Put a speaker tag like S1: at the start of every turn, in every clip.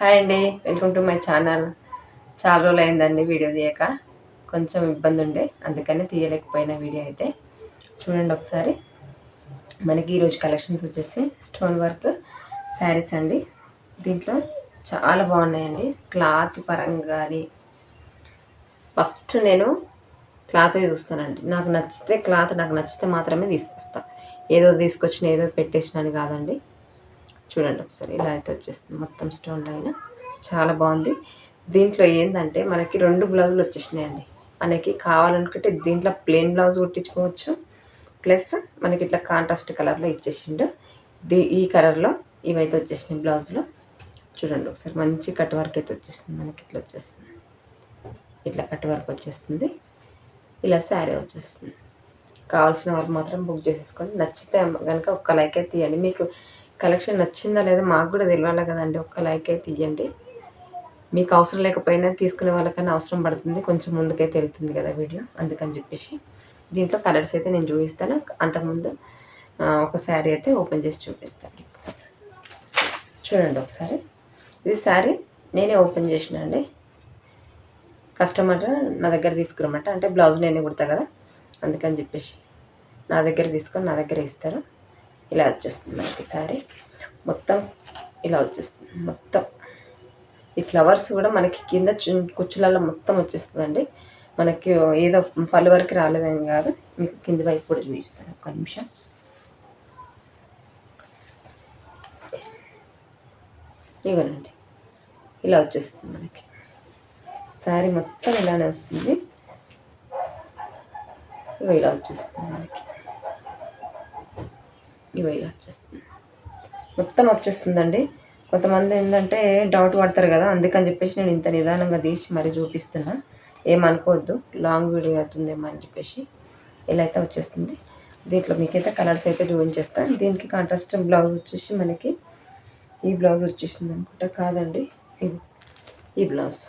S1: Hi అండి welcome to my channel. చాలా రోజులు అయిందండి వీడియో తీయక. కొంచెం ఇబ్బంది ఉండే అందుకని తీయలేకపోయిన వీడియో అయితే. చూడండి ఒకసారి. మనకి ఈరోజు కలెక్షన్స్ వచ్చేసి స్టోన్ వర్క్ శారీస్ అండి. దీంట్లో చాలా బాగున్నాయండి. క్లాత్ పరంగా కానీ ఫస్ట్ నేను క్లాత్ చూస్తానండి. నాకు నచ్చితే క్లాత్ నాకు నచ్చితే మాత్రమే తీసుకొస్తాను ఏదో తీసుకొచ్చిన ఏదో పెట్టేసిన అని కాదండి. చూడండి ఒకసారి ఇలా అయితే వచ్చేస్తుంది. మొత్తం స్టోన్ లైన్ చాలా బాగుంది. దీంట్లో ఏంటంటే మనకి రెండు బ్లౌజులు వచ్చేసినాయండి. మనకి కావాలనుకుంటే దీంట్లో ప్లెయిన్ బ్లౌజ్ కుట్టించుకోవచ్చు. ప్లస్ మనకి ఇట్లా కాంట్రాస్ట్ కలర్లో ఇచ్చేసిండు. దీ ఈ కలర్లో ఇవైతే వచ్చేసినాయి బ్లౌజ్లో. చూడండి ఒకసారి మంచి కట్ వర్క్ అయితే వచ్చేస్తుంది. మనకి ఇట్లా వచ్చేస్తుంది. ఇట్లా కట్ వర్క్ వచ్చేస్తుంది. ఇలా శారీ వచ్చేస్తుంది. కావాల్సిన వాళ్ళు మాత్రం బుక్ చేసేసుకోండి నచ్చితే కనుక ఒక్క లైక్ అయితే తీయండి. మీకు కలెక్షన్ నచ్చిందా లేదా మాకు కూడా తెలియాలి కదండి. ఒక్క లైక్ అయితే ఇవ్వండి మీకు అవసరం లేకపోయినా తీసుకునే వాళ్ళకన్నా అవసరం పడుతుంది. కొంచెం ముందుకైతే వెళ్తుంది కదా వీడియో. అందుకని చెప్పేసి దీంట్లో కలర్స్ అయితే నేను చూపిస్తాను. అంతకుముందు ఒక శారీ అయితే ఓపెన్ చేసి చూపిస్తాను. చూడండి ఒకసారి. ఇది శారీ నేనే ఓపెన్ చేసిన అండి. కస్టమర్ నా దగ్గర తీసుకురమాట అంటే బ్లౌజ్ నేనే కుడతా కదా. అందుకని చెప్పేసి నా దగ్గర తీసుకొని నా దగ్గర ఇస్తారు. ఇలా వచ్చేస్తుంది మనకి శారీ మొత్తం ఇలా వచ్చేస్తుంది. మొత్తం. ఈ ఫ్లవర్స్ కూడా మనకి కింద కుచ్చులలో మొత్తం వచ్చేస్తుందండి. మనకి ఏదో పళ్ళు వరకు రాలేదని కాదు. మీకు కింది వైపు కూడా చూపిస్తాను. ఒక నిమిషం. ఇగోనండి. ఇలా వచ్చేస్తుంది మనకి. శారీ మొత్తం ఇలానే వస్తుంది. ఇగో ఇలా వచ్చేస్తుంది మనకి. ఇవి వచ్చేస్తుంది. మొత్తం వచ్చేస్తుందండి. కొంతమంది ఏంటంటే డౌట్ పడతారు కదా అందుకని చెప్పేసి నేను ఇంత నిదానంగా తీసి మరీ చూపిస్తున్నా. ఏమనుకోవద్దు లాంగ్ వీడియో అవుతుందేమో అని చెప్పేసి ఇలా అయితే వచ్చేస్తుంది. దీంట్లో మీకైతే కలర్స్ అయితే చూపించేస్తాను దీనికి కాంట్రాస్ట్ బ్లౌజ్ వచ్చేసి మనకి ఈ బ్లౌజ్ వచ్చేసింది అనుకుంటా. కాదండి ఇది ఈ బ్లౌజ్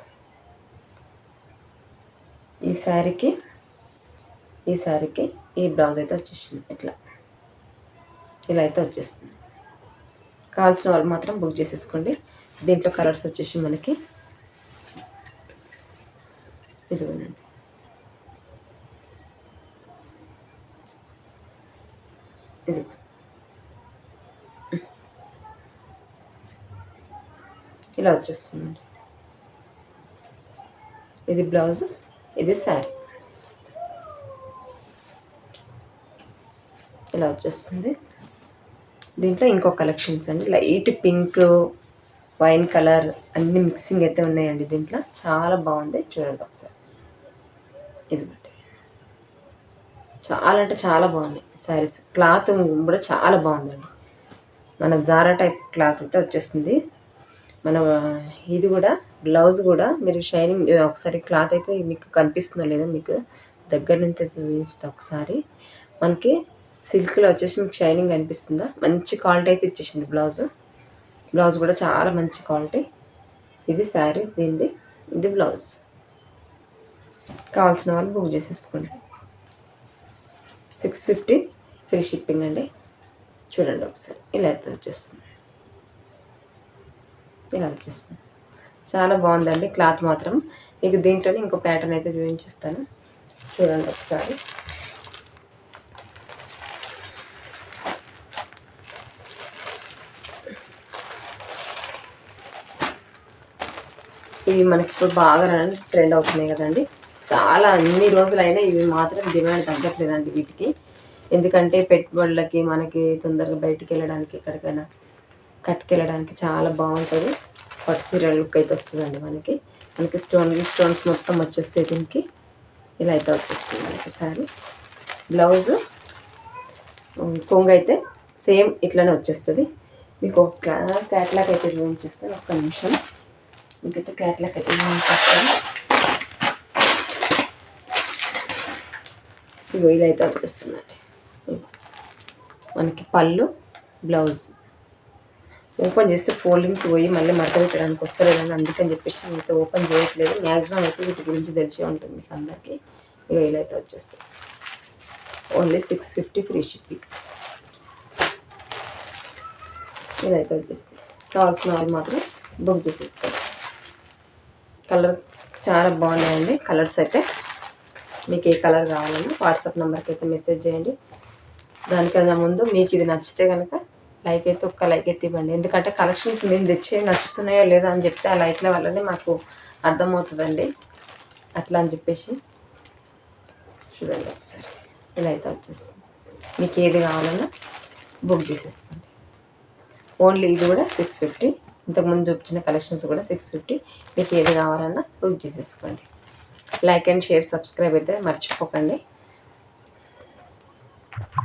S1: ఈ శారీకి ఈ శారీకి ఈ బ్లౌజ్ అయితే వచ్చేసింది ఇట్లా. ఇలా అయితే వచ్చేస్తుంది. కావాల్సిన వాళ్ళు మాత్రం బుక్ చేసేసుకోండి. దీంట్లో కలర్స్ వచ్చేసి మనకి ఇదిగోనండి ఇది. ఇలా వచ్చేస్తుందండి ఇది బ్లౌజ్ ఇది శారీ ఇలా వచ్చేస్తుంది. దీంట్లో ఇంకో కలెక్షన్స్ అండి. లైట్ పింక్ వైన్ కలర్ అన్ని మిక్సింగ్ అయితే ఉన్నాయండి దీంట్లో. చాలా బాగుంది. చూడండి ఒకసారి. ఇదిగోండి చాలా అంటే చాలా బాగుంది శారీస్ క్లాత్ కూడా చాలా బాగుందండి. మన జారా టైప్ క్లాత్ అయితే వచ్చేస్తుంది. మన ఇది కూడా బ్లౌజ్ కూడా మీరు షైనింగ్ ఒకసారి క్లాత్ అయితే మీకు కనిపిస్తుందో లేదో మీకు దగ్గర నుంచి చూపిస్తా ఒకసారి. మనకి సిల్క్లో వచ్చేసి మీకు షైనింగ్ అనిపిస్తుందా? మంచి క్వాలిటీ అయితే ఇచ్చేసింది బ్లౌజ్. బ్లౌజ్ కూడా చాలా మంచి క్వాలిటీ. ఇది శారీ దీనిది ఇది బ్లౌజ్. కావాల్సిన వాళ్ళు బుక్ చేసేసుకోండి. సిక్స్ ఫిఫ్టీ ఫ్రీ షిప్పింగ్ అండి. చూడండి ఒకసారి. ఇలా అయితే వచ్చేస్తుంది. ఇలా వచ్చేస్తుంది. చాలా బాగుందండి క్లాత్ మాత్రం. మీకు దీంట్లోనే ఇంకో ప్యాటర్న్ అయితే చూపించేస్తాను. చూడండి ఒకసారి. ఇవి మనకి ఇప్పుడు బాగా ట్రెండ్ అవుతున్నాయి కదండి. చాలా అన్ని రోజులైనా ఇవి మాత్రం డిమాండ్ తగ్గట్లేదండి వీటికి. ఎందుకంటే పెట్టుబడులకి మనకి తొందరగా బయటికి వెళ్ళడానికి ఎక్కడికైనా కట్టుకెళ్ళడానికి చాలా బాగుంటుంది. పట్టు సీరియల్ లుక్ అయితే వస్తుందండి మనకి. మనకి స్టోన్ స్టోన్స్ మొత్తం వచ్చేస్తాయి దీనికి. ఇలా అయితే వచ్చేస్తుంది మనకి సారీ బ్లౌజు కొంగు అయితే సేమ్ ఇట్లానే వచ్చేస్తుంది. మీకు ఒక క్యాట్లాగ్ అయితే చూపించేస్తాను ఒక్క నిమిషం. మీకైతే క్యాట్లాగ్ అయితే చూపించేస్తాను ఇగో అయితే వచ్చేస్తుందండి మనకి పళ్ళు బ్లౌజ్. ఓపెన్ చేస్తే ఫోల్డింగ్స్ పోయి మళ్ళీ మడత పెట్టడానికి వస్తలేదని అందుకని చెప్పేసి మీతో ఓపెన్ చేయట్లేదు. మ్యాక్సిమం అయితే వీటి గురించి తెలిసే ఉంటుంది మీకు అందరికీ. ఇక ఇలా అయితే వచ్చేస్తుంది only six fifty free shipping. ఇలా అయితే వచ్చేస్తుంది కావాల్సిన వాళ్ళు మాత్రం బుక్ చేసేసుకోండి. కలర్ చాలా బాగున్నాయండి. కలర్స్ అయితే మీకు ఏ కలర్ కావాలన్నా వాట్సాప్ నెంబర్కి అయితే మెసేజ్ చేయండి. దానికన్నా ముందు మీకు ఇది నచ్చితే కనుక లైక్ అయితే ఒక్క లైక్ అయితే ఇవ్వండి. ఎందుకంటే కలెక్షన్స్ మేము తెచ్చే నచ్చుతున్నాయో లేదో అని చెప్తే ఆ లైక్ల వల్లనే మాకు అర్థమవుతుందండి. అట్లా అని చెప్పేసి చూడండి ఒకసారి. ఇలా అయితే వచ్చేస్తుంది. మీకు ఏది కావాలన్నా బుక్ చేసేసుకోండి. ఓన్లీ ఇది కూడా సిక్స్ ఫిఫ్టీ ఇంతకుముందు చూపించిన కలెక్షన్స్ కూడా సిక్స్ ఫిఫ్టీ మీకు ఏది కావాలన్నా బుక్ చేసేసుకోండి. లైక్ అండ్ షేర్ సబ్స్క్రైబ్ అయితే మర్చిపోకండి.